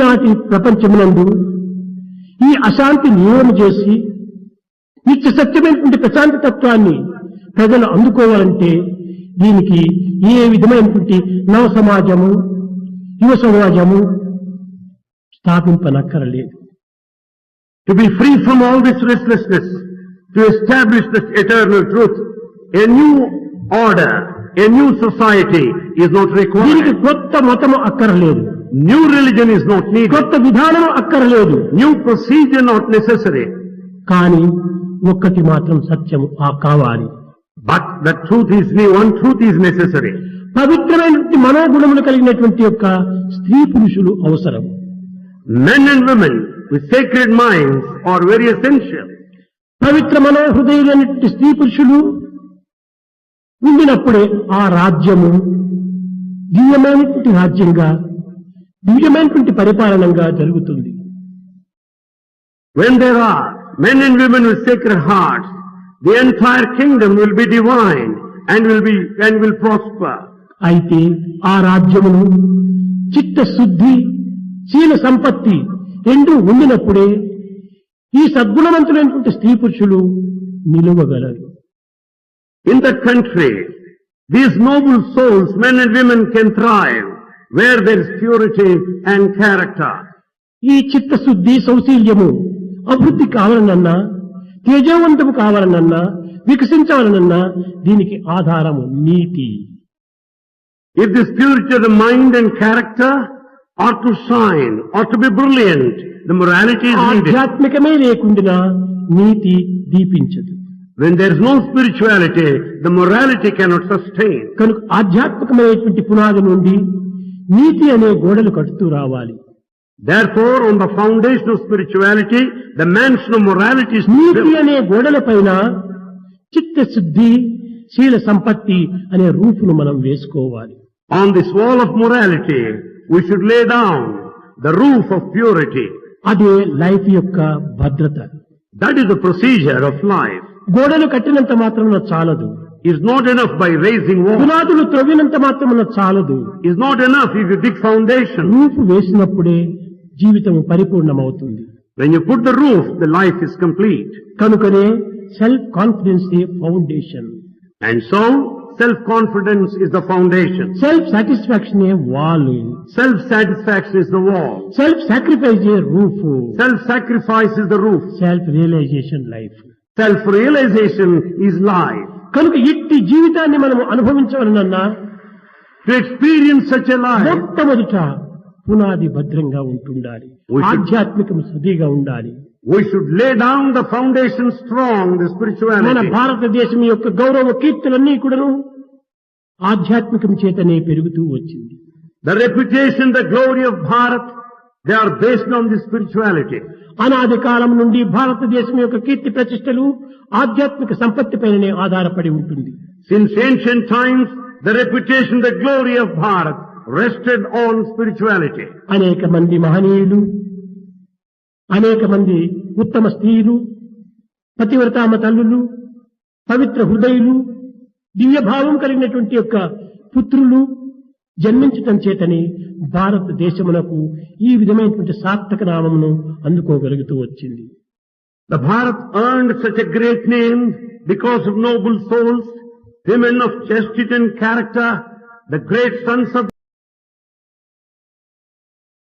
ఈనాటి ప్రపంచమునందు ఈ అశాంతి నియమం చేసి నిత్య సత్యమైనటువంటి ప్రశాంతి తత్వాన్ని ప్రజలు అందుకోవాలంటే దీనికి ఏ విధమైనటువంటి నవ సమాజము యువ సమాజము స్థాపింపనక్కరలేదు. To be free from all this restlessness to establish this eternal truth a new order order, new society society not required దీనికి కొత్త మతము అక్కరలేదు. న్యూ రిలిజన్ ఇస్ నాట్ నీ కొత్త విధానం అక్కర్లేదు. న్యూ ప్రొసీజర్ నాట్ నెససరీ కానీ ఒక్కటి మాత్రం సత్యం ఆ కావాలి. బట్ ద ట్రూత్ ఈస్ నీ వన్ ట్రూత్ ఈస్ నెససరీ పవిత్రమైన మనోగుణములు కలిగినటువంటి యొక్క స్త్రీ పురుషులు అవసరం. Men and women with secret minds are very essential పవిత్ర మనోహృదయులైన స్త్రీ పురుషులు ఉండినప్పుడే ఆ రాజ్యము దివ్యమైనటువంటి రాజ్యంగా దివ్యమైనటువంటి పరిపాలనంగా జరుగుతుంది. Men and women with entire kingdom will be divine and will prosper అయితే ఆ రాజ్యమును చిత్తశుద్ధి చీల సంపత్తి ఎందు ఉండినప్పుడే ఈ సద్గుణవంతులైనటువంటి స్త్రీ పురుషులు నిలవగలరు. In the country these noble souls men and women can thrive where there is purity and character. ఈ చిత్తశుద్ధి సౌశీల్యము అభివృద్ధి కావాలనన్నా తేజవంతము కావాలనన్నా వికసించాలనన్నా దీనికి ఆధారము నీతి If this purity of the mind and character are to shine, or to be brilliant, the morality is needed. ఆధ్యాత్మికమే లేకుండా నీతి దీపించదు When there is no spirituality, the morality cannot sustain. కనుక ఆధ్యాత్మికమైనటువంటి పునాది నుండి నీతి అనే గోడలు కడుతూ రావాలి. Therefore, on the foundation of spirituality, the man's morality is నీతి అనే గోడల పైన చిత్తశుద్ధి శీల సంపత్తి అనే రూపును మనం వేసుకోవాలి. On the wall of morality we should lay down the roof of purity అదే లైఫ్ యొక్క భద్రత. That is the procedure of life గోడలు కట్టినంత మాత్రం చాలదు. Not enough by raising walls. పునాదులు త్రవ్వినంత మాత్రమున చాలదు It's not enough if you dig foundation. రూపు వేసినప్పుడే జీవితం పరిపూర్ణమవుతుంది When you put the roof, the life is complete. కనుకనే self confidence foundation And so, self-confidence is the foundation. Self satisfaction wall Self-satisfaction is the wall. Self sacrifice roof Self-sacrifice is the roof. Self realisation life Self-realization is life. కనుక ఎట్టి జీవితాన్ని మనము అనుభవించవలనన్నా experience మొట్టమొదట పునాది భద్రంగా ఉంటుండాలి. ఆధ్యాత్మికం సుదీగా ఉండాలి. We should lay down the foundation strong the spiritual మన భారతదేశం యొక్క గౌరవ కీర్తులన్నీ కూడాను ఆధ్యాత్మికం చేతనే పెరుగుతూ వచ్చింది. The reputation the glory of Bharat they are based on the spirituality అనాది కాలం నుండి భారతదేశం యొక్క కీర్తి ప్రతిష్టలు ఆధ్యాత్మిక సంపత్తి పైననే ఆధారపడి ఉంటుంది Since ancient times, the reputation, the glory of Bharat rested on spirituality. అనేక మంది మహనీయులు అనేక మంది ఉత్తమ స్త్రీలు పతివ్రతామ తల్లులు పవిత్ర హృదయులు దివ్యభావం కలిగినటువంటి యొక్క పుత్రులు జన్మించటం చేతని భారతదేశమునకు ఈ విధమైనటువంటి సార్థక నామమును అందుకోగలుగుతూ వచ్చింది The Bharat earned such a great name because of noble souls, women of chastity and character, the great sons of